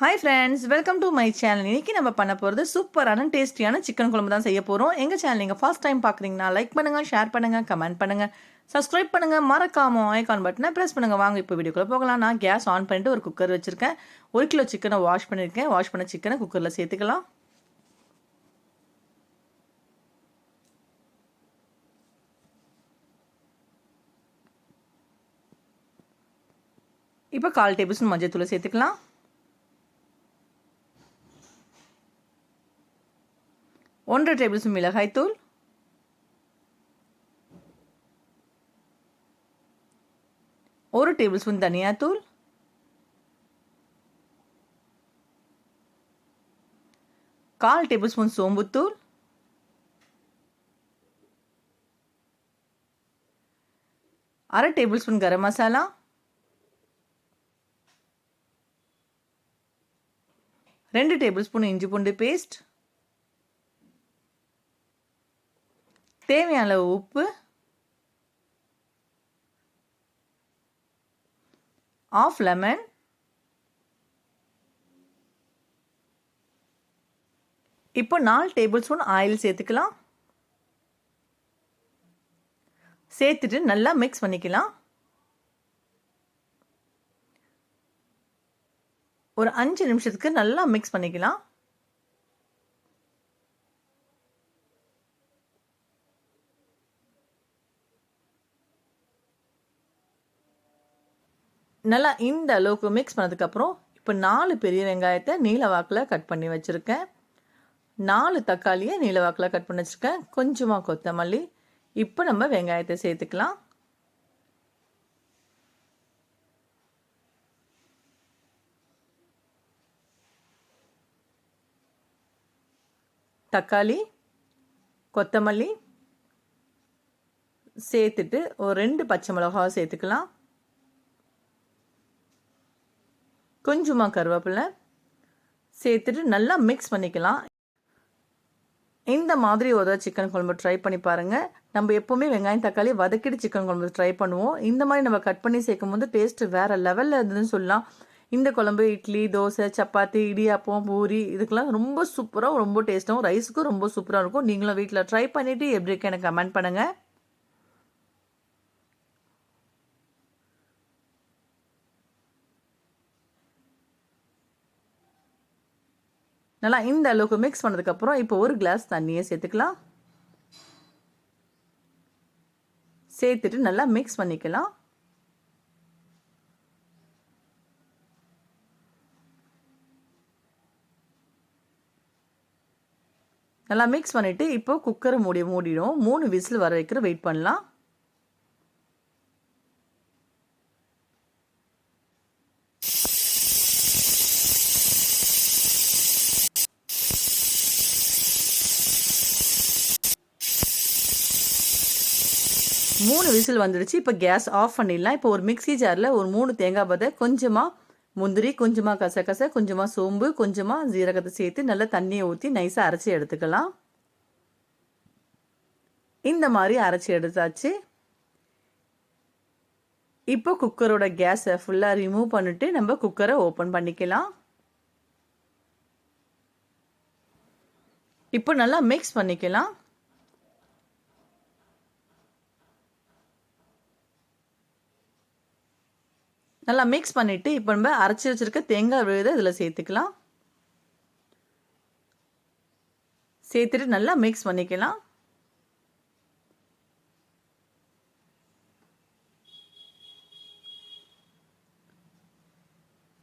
Hi friends welcome to my channel இன்றைக்கி நம்ம பண்ண போகிறது சூப்பரான டேஸ்டியான சிக்கன் குழம்பு தான் செய்ய போகிறோம் எங்கள் சேனல் நீங்கள் ஃபர்ஸ்ட் டைம் பார்க்குறீங்கன்னா லைக் பண்ணுங்கள் ஷேர் பண்ணுங்கள் கமெண்ட் பண்ணுங்கள் சப்ஸ்கிரைப் பண்ணுங்கள் மறக்காம ஐகான் பட்டனை ப்ரெஸ் பண்ணுங்கள் வாங்க இப்போ வீடியோக்குள்ளே போகலாம். நான் கேஸ் ஆன் பண்ணிட்டு ஒரு குக்கர் வச்சுருக்கேன். ஒரு கிலோ சிக்கனை வாஷ் பண்ணியிருக்கேன் வாஷ் பண்ண சிக்கனை குக்கரில் சேர்த்துக்கலாம். இப்போ கால் டேபிள் மஞ்சள் தூளை சேர்த்துக்கலாம். ஒன்றரை டேபிள் ஸ்பூன் மிளகாய்த்தூள் ஒரு டேபிள் ஸ்பூன் தனியாத்தூள் கால் டேபிள் ஸ்பூன் சோம்புத்தூள் அரை டேபிள் ஸ்பூன் கரம் மசாலா. ரெண்டு டேபிள் ஸ்பூன் இஞ்சி பூண்டு பேஸ்ட். தேவையான அளவு உப்பு ஆஃப் லெமன் இப்போ நாலு டேபிள் ஸ்பூன் ஆயில் சேர்த்துக்கலாம். சேர்த்துட்டு நல்லா மிக்ஸ் பண்ணிக்கலாம். ஒரு அஞ்சு நிமிஷத்துக்கு நல்லா மிக்ஸ் பண்ணிக்கலாம். நல்லா இந்த அளவுக்கு மிக்ஸ் பண்ணதுக்கப்புறம் இப்போ நாலு பெரிய வெங்காயத்தை நீல வாக்கில் கட் பண்ணி வச்சுருக்கேன். நாலு தக்காளியை நீல வாக்கில் கட் பண்ணி வச்சுருக்கேன். கொஞ்சமாக கொத்தமல்லி. இப்போ நம்ம வெங்காயத்தை சேர்த்துக்கலாம். தக்காளி கொத்தமல்லி சேர்த்துட்டு ஒரு ரெண்டு பச்சை மிளகாவை சேர்த்துக்கலாம். கொஞ்சமாக கருவேப்பிலை சேர்த்துட்டு நல்லா மிக்ஸ் பண்ணிக்கலாம். இந்த மாதிரி ஒரு சிக்கன் குழம்பு ட்ரை பண்ணி பாருங்கள் நம்ம எப்போவுமே வெங்காயம் தக்காளி வதக்கிட்டு சிக்கன் குழம்பு ட்ரை பண்ணுவோம். இந்த மாதிரி நம்ம கட் பண்ணி சேர்க்கும் போது டேஸ்ட்டு வேறு லெவலில் இருந்ததுன்னு சொல்லலாம். இந்த குழம்பு இட்லி தோசை சப்பாத்தி இடியாப்பம் பூரி இதுக்கெல்லாம் ரொம்ப சூப்பராக ரொம்ப டேஸ்ட்டாகவும் ரைஸுக்கும் ரொம்ப சூப்பராக இருக்கும். நீங்களும் வீட்டில் ட்ரை பண்ணிவிட்டு எப்படி இருக்கு எனக்கு கமெண்ட் பண்ணுங்கள் நல்லா இந்த அளவுக்கு மிக்ஸ் பண்ணதுக்கப்புறம் இப்போ ஒரு கிளாஸ் தண்ணியை சேர்த்துக்கலாம். சேர்த்துட்டு நல்லா மிக்ஸ் பண்ணிக்கலாம். நல்லா மிக்ஸ் பண்ணிவிட்டு இப்போ குக்கரை மூடி மூடிடும். மூணு விசில் வர வைக்கிற வெயிட் பண்ணலாம். மூணு விசில் வந்துடுச்சு இப்போ கேஸ் ஆஃப் பண்ணிடலாம். இப்போ ஒரு மிக்சி ஜாரில் ஒரு மூணு தேங்காய் பதை கொஞ்சமாக முந்திரி கொஞ்சமாக கசகசை கொஞ்சமாக சோம்பு கொஞ்சமாக ஜீரகத்தை சேர்த்து நல்லா தண்ணியை ஊற்றி நைஸாக அரைச்சி எடுத்துக்கலாம். இந்த மாதிரி அரைச்சி எடுத்தாச்சு. இப்போ குக்கரோட கேஸை ஃபுல்லாக ரிமூவ் பண்ணிட்டு நம்ம குக்கரை ஓப்பன் பண்ணிக்கலாம். இப்போ நல்லா மிக்ஸ் பண்ணிக்கலாம். நல்லா மிக்ஸ் பண்ணிவிட்டு இப்போ நம்ம அரைச்சி வச்சுருக்க தேங்காய் விழுதை இதில் சேர்த்துக்கலாம். சேர்த்துட்டு நல்லா மிக்ஸ் பண்ணிக்கலாம்.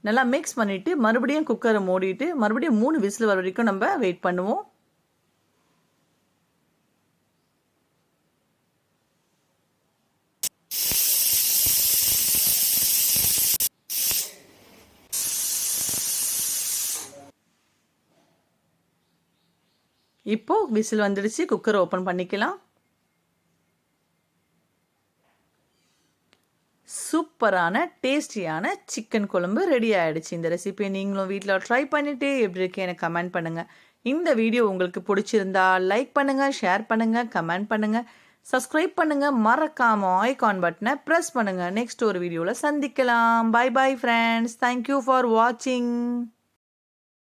நல்லா மிக்ஸ் பண்ணிவிட்டு மறுபடியும் குக்கரை மூடிட்டு மறுபடியும் மூணு விசில் வர வரைக்கும் நம்ம வெயிட் பண்ணுவோம். இப்போது விசில் வந்துடுச்சு குக்கர் ஓப்பன் பண்ணிக்கலாம். சூப்பரான டேஸ்டியான சிக்கன் குழம்பு ரெடி ஆகிடுச்சு இந்த ரெசிபியை நீங்களும் வீட்டில் ட்ரை பண்ணிவிட்டு எப்படி இருக்கு எனக்கு கமெண்ட் பண்ணுங்கள் இந்த வீடியோ உங்களுக்கு பிடிச்சிருந்தா லைக் பண்ணுங்கள் ஷேர் பண்ணுங்கள் கமெண்ட் பண்ணுங்கள் சப்ஸ்கிரைப் பண்ணுங்கள் மறக்காமல் ஐகான் பட்டனை ப்ரெஸ் பண்ணுங்கள் நெக்ஸ்ட் ஒரு வீடியோவில் சந்திக்கலாம். Bye bye friends thank you for வாட்சிங்